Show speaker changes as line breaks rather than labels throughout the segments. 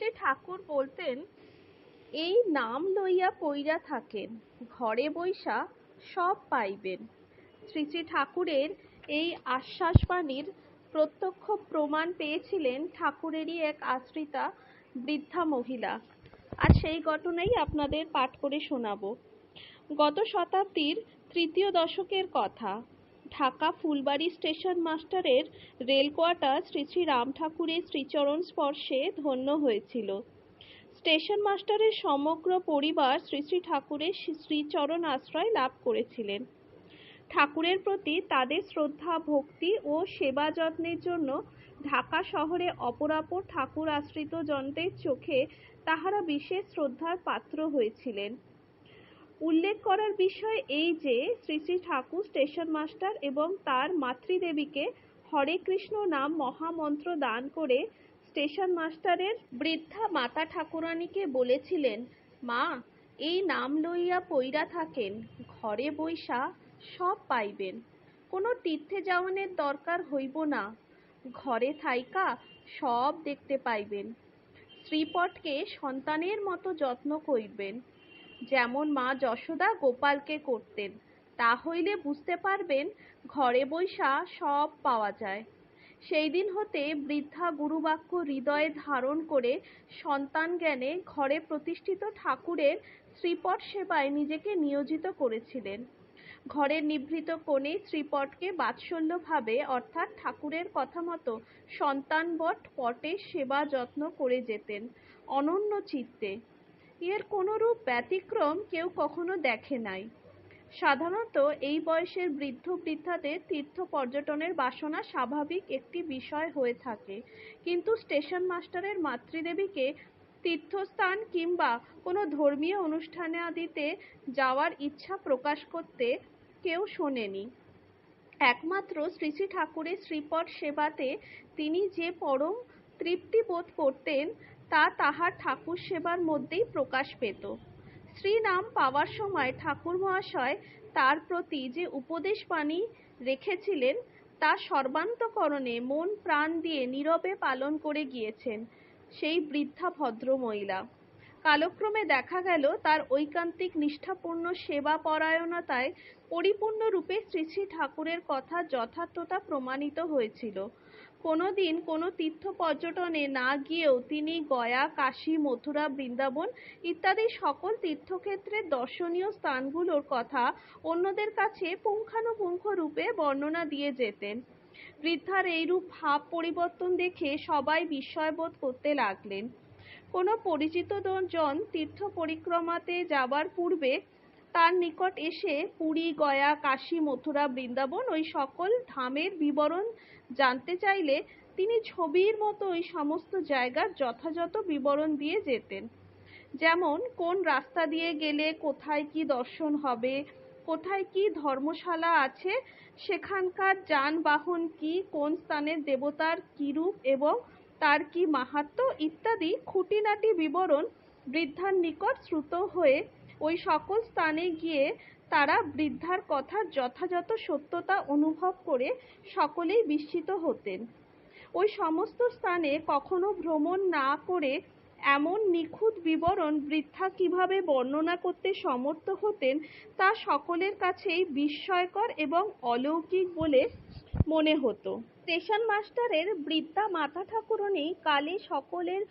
শ্রী ঠাকুর বলতেন, এই নাম লইয়া পইরা থাকেন, ঘরে বইসা সব পাইবেন। শ্রী শ্রী ঠাকুরের এই আশ্বাসবাণীর প্রত্যক্ষ প্রমাণ পেয়েছিলেন ঠাকুরেরই এক আশ্রিতা বৃদ্ধা মহিলা। আর সেই ঘটনাই আপনাদের পাঠ করে শোনাব। গত শতাব্দীর তৃতীয় দশকের কথা। ঢাকা ফুলবাড়ি স্টেশন মাস্টারের রেল কোয়ার্টার শ্রী শ্রী রাম ঠাকুরের শ্রীচরণ স্পর্শে ধন্য হয়েছিল। স্টেশন মাস্টারের সমগ্র পরিবার শ্রী শ্রী ঠাকুরের শ্রীচরণ আশ্রয় লাভ করেছিলেন। ঠাকুরের প্রতি তাদের শ্রদ্ধা, ভক্তি ও সেবা যত্নের জন্য ঢাকা শহরে অপরাপর ঠাকুর আশ্রিত জনদের চোখে তাহারা বিশেষ শ্রদ্ধার পাত্র হয়েছিলেন। উল্লেখ করার বিষয় এই যে, শ্রী শ্রী ঠাকুর স্টেশন মাস্টার এবং তার মাতৃদেবীকে হরে কৃষ্ণ নাম মহামন্ত্র দান করে স্টেশন মাস্টারের বৃদ্ধা মাতা ঠাকুরানীকে বলেছিলেন, মা, এই নাম লইয়া পইরা থাকেন, ঘরে বইসা সব পাইবেন। কোনো তীর্থে যাওয়ানের দরকার হইব না। ঘরে থাইকা সব দেখতে পাইবেন। শ্রীপটকে সন্তানের মতো যত্ন করিবেন। যেমন মা যশোদা গোপালকে করতেন, তা হইলে বুঝতে পারবেন ঘরে বৈশা সব পাওয়া যায়। সেই দিন হতে বৃদ্ধা গুরুবাক্য হৃদয়ে ধারণ করে সন্তান জ্ঞানে ঘরে প্রতিষ্ঠিত ঠাকুরের শ্রীপট সেবায় নিজেকে নিয়োজিত করেছিলেন। ঘরের নিভৃত কোণে শ্রীপটকে বাৎসল্যভাবে, অর্থাৎ ঠাকুরের কথা মতো সন্তানবট পটের সেবা যত্ন করে যেতেন, অনন্য চিত্তে। এর কোনরূপ ব্যতিক্রম কেউ কখনো দেখে নাই। সাধারণত এই বয়সের বৃদ্ধ বৃদ্ধাদের তীর্থ পর্যটনের বাসনা স্বাভাবিক একটি বিষয় হয়ে থাকে। কিন্তু স্টেশন মাস্টারের মাতৃদেবীকে তীর্থস্থান কিংবা কোনো ধর্মীয় অনুষ্ঠানে আদিতে যাওয়ার ইচ্ছা প্রকাশ করতে কেউ শোনেনি। একমাত্র শ্রী শ্রী ঠাকুরের শ্রীপট সেবাতে তিনি যে পরম তৃপ্তি বোধ করতেন তা তাহার ঠাকুর সেবার মধ্যেই প্রকাশ পেত। শ্রী নাম পাওয়ার সময় ঠাকুর মহাশয় তার প্রতি যে উপদেশ বাণী রেখেছিলেন, তা সর্বান্তকরণে মন প্রাণ দিয়ে নীরবে পালন করে গিয়েছেন সেই বৃদ্ধা ভদ্র মহিলা কালক্রমে দেখা গেল তার ঐকান্তিক নিষ্ঠাপূর্ণ সেবা পরায়ণতায় পরিপূর্ণরূপে শ্রী শ্রী ঠাকুরের কথা যথার্থতা প্রমাণিত হয়েছিল। কোনোদিন কোনো তীর্থ পর্যটনে না গিয়েও তিনি গয়া, কাশী, মথুরা, বৃন্দাবন ইত্যাদি সকল তীর্থক্ষেত্রের দর্শনীয় স্থানগুলোর কথা অন্যদের কাছে পুঙ্খানুপুঙ্খ রূপে বর্ণনা দিয়ে যেতেন। বৃদ্ধার এইরূপ ভাব পরিবর্তন দেখে সবাই বিস্ময়বোধ করতে লাগলেন। কোনো পরিচিত জন তীর্থ পরিক্রমাতে যাবার পূর্বে তার নিকট এসে পুরী, গয়া, কাশী, মথুরা, বৃন্দাবন ওই সকল ধামের বিবরণ জানতে চাইলে তিনি ছবির মতো ওই সমস্ত জায়গার যথাযথ বিবরণ দিয়ে যেতেন। যেমন, কোন রাস্তা দিয়ে গেলে কোথায় কি দর্শন হবে, কোথায় কি ধর্মশালা আছে, সেখানকার যানবাহন কি, কোন স্থানের দেবতার কি রূপ এবং তার কি মাহাত্ম ইত্যাদি খুঁটিনাটি বিবরণ বৃদ্ধার নিকট শ্রুত হয়ে ওই সকল স্থানে গিয়ে তারা বৃদ্ধার কথার যথাযথ সত্যতা অনুভব করে সকলেই বিস্মিত হতেন। ওই সমস্ত স্থানে কখনো ভ্রমণ না করে এমন নিখুঁত বিবরণ বৃদ্ধা কীভাবে বর্ণনা করতে সমর্থ হতেন তা সকলের কাছেই বিস্ময়কর এবং অলৌকিক বলে মনে হতো। স্টেশন মাস্টারের বৃদ্ধা মাতা ঠাকুরনী কালে সকলের,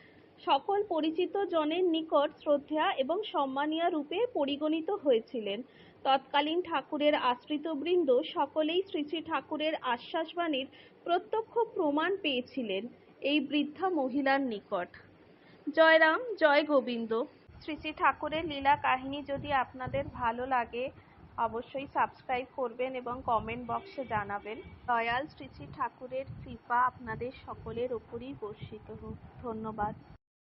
সকল পরিচিত জনের নিকট শ্রদ্ধা এবং সম্মানীয় রূপে পরিগণিত হয়েছিলেন। তৎকালীন ঠাকুরের আশ্রিত বৃন্দ সকলেই শ্রী শ্রী ঠাকুরের আশ্বাসবাণীর প্রত্যক্ষ প্রমাণ পেয়েছিলেন এই বৃদ্ধা মহিলার নিকট। জয়রাম জয় গোবিন্দ। শ্রী শ্রী ঠাকুরের লীলা কাহিনী যদি আপনাদের ভালো লাগে অবশ্যই সাবস্ক্রাইব করবেন এবং কমেন্ট বক্সে জানাবেন। দয়াল শ্রী শ্রী ঠাকুরের কৃপা আপনাদের সকলের ওপরই বর্ষিত হোক। ধন্যবাদ।